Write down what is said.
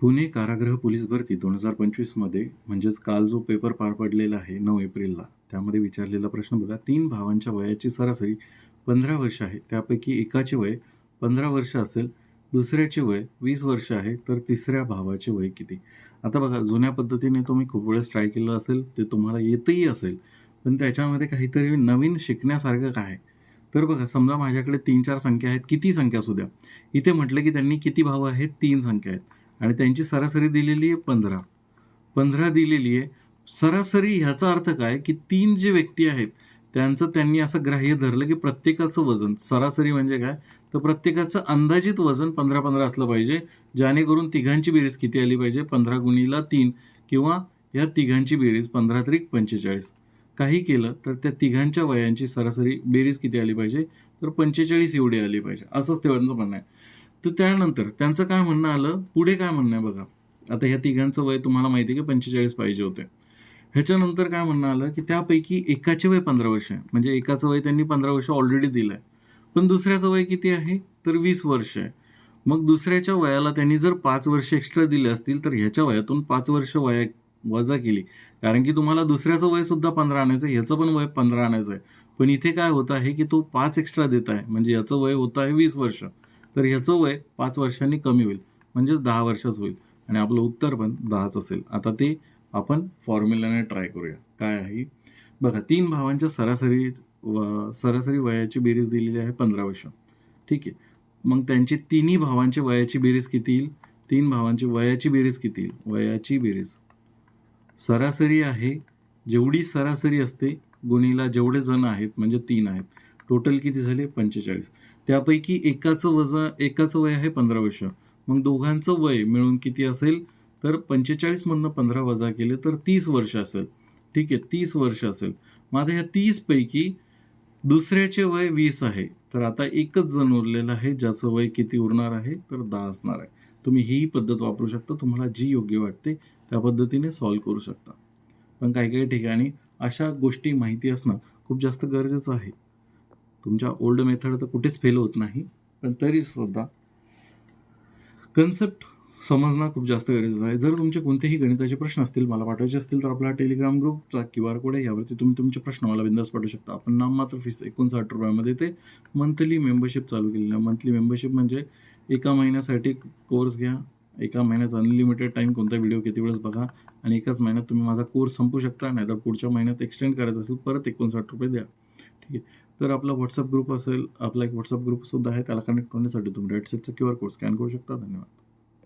पुणे कारागृह पोलीस भरती दोन हजार पंचवीसमध्ये म्हणजेच काल जो पेपर पार पडलेला आहे नऊ एप्रिलला त्यामध्ये विचारलेला प्रश्न बघा तीन भावांच्या वयाची सरासरी पंधरा वर्ष आहे त्यापैकी एकाचे वय पंधरा वर्ष असेल दुसऱ्याचे वय वीस वर्ष आहे तर तिसऱ्या भावाचे वय किती? आता बघा जुन्या पद्धतीने तुम्ही खूप वेळेस ट्राय केलं असेल ते तुम्हाला येतही असेल पण त्याच्यामध्ये काहीतरी नवीन शिकण्यासारखं काय? आहे तर बघा समजा माझ्याकडे तीन चार संख्या आहेत किती संख्या असू द्या? इथे म्हटलं की त्यांनी किती भाव आहेत? तीन संख्या आहेत. आणि त्यांची सरासरी दिलेली आहे पंधरा. पंधरा दिलेली आहे. सरासरी ह्याचा अर्थ काय? की तीन जे व्यक्ती आहेत त्यांचं त्यांनी असं ग्राह्य धरलं की प्रत्येकाचं वजन सरासरी म्हणजे काय? तर प्रत्येकाचं अंदाजित वजन पंधरा पंधरा असलं पाहिजे जेणेकरून तिघांची बेरीज किती आली पाहिजे? पंधरा गुणीला तीन किंवा या तिघांची बेरीज पंधरा त्रिक पंचेचाळीस. काही केलं तर त्या तिघांच्या वयांची सरासरी बेरीज किती आली पाहिजे? तर पंचेचाळीस एवढी आली पाहिजे. असंच तेवढ्यांचं म्हणणं आहे. तर त्यानंतर त्यांचं काय म्हणणं आलं? पुढे काय म्हणणं आहे बघा. आता ह्या तिघांचं वय तुम्हाला माहिती आहे की? पंचेचाळीस पाहिजे होते. ह्याच्यानंतर काय म्हणणं आलं की त्यापैकी एकाचे वय पंधरा वर्ष आहे. म्हणजे एकाचं वय त्यांनी पंधरा वर्ष ऑलरेडी दिलं आहे पण दुसऱ्याचं वय किती आहे? तर वीस वर्ष आहे. मग दुसऱ्याच्या वयाला त्यांनी जर पाच वर्ष एक्स्ट्रा दिले असतील तर ह्याच्या वयातून पाच वर्ष वया वजा केली. कारण की तुम्हाला दुसऱ्याचं वय सुद्धा पंधरा आणायचं आहे ह्याचं पण वय पंधरा आणायचं आहे. पण इथे काय होतं आहे की तो पाच एक्स्ट्रा देत आहे. म्हणजे याचं वय होतं आहे वीस वर्ष. तर ह्याचं वय पाच वर्षांनी कमी होईल. म्हणजेच दहा वर्षच होईल. आणि आपलं उत्तर पण दहाच असेल. आता ते आपण फॉर्म्युलाने ट्राय करूया. काय आहे? बघा तीन भावांच्या सरासरी व सरासरी वयाची बेरीज दिलेली आहे पंधरा वर्ष. ठीक आहे? मग त्यांची तिन्ही भावांची वयाची बेरीज किती येईल? तीन भावांची वयाची बेरीज किती येईल? वयाची बेरीज. सरासरी आहे जेवढी सरासरी असते गुणीला जेवढे जण आहेत म्हणजे तीन आहेत. टोटल किती झाले? पंचेचाळीस. त्यापैकी एकाचं वजा एकाचं वय आहे पंधरा वर्ष. मग दोघांचं वय मिळून किती असेल? तर पंचेचाळीसमधनं पंधरा वजा केले तर तीस वर्ष असेल. ठीक आहे तीस वर्ष असेल. मग आता ह्या तीसपैकी दुसऱ्याचे वय वीस आहे. तर आता एकच जण उरलेलं आहे ज्याचं वय किती उरणार आहे? तर दहा असणार आहे. तुम्ही ही पद्धत वापरू शकता. तुम्हाला जी योग्य वाटते त्या पद्धतीने सॉल्व करू शकता. पण काही काही ठिकाणी अशा गोष्टी माहिती असणं खूप जास्त गरजेचं आहे. तुमच्या ओल्ड मेथड तर कुठेच फेल होत नाही पण तरी सुद्धा कन्सेप्ट समजणं खूप जास्त गरजेचं आहे. जर तुमचे कोणतेही गणिताचे प्रश्न असतील मला पाठवायचे असतील तर आपला टेलिग्राम ग्रुपचा क्यू आर कोड आहे. यावरती तुम्ही तुमचे प्रश्न मला बिंदास पाठवू शकता. आपण नाम मात्र फीस एकोणसाठ रुपयामध्ये ते मंथली मेंबरशिप चालू केलेली आहे. मंथली मेंबरशिप म्हणजे एका महिन्यासाठी कोर्स घ्या. एका महिन्यात अनलिमिटेड टाईम कोणता व्हिडिओ किती वेळेस बघा. आणि एकाच महिन्यात तुम्ही माझा कोर्स संपू शकता. नाहीतर पुढच्या महिन्यात एक्सटेंड करायचा असेल परत एकोणसाठ रुपये द्या. ठीक आहे. तर आपला व्हॉट्सअप ग्रुप असेल आपला एक व्हॉट्सअप ग्रुपसुद्धा आहे त्याला कनेक्ट होण्यासाठी तुम्ही रेडसेटचा क्यू आर कोड स्कॅन करू शकता. धन्यवाद.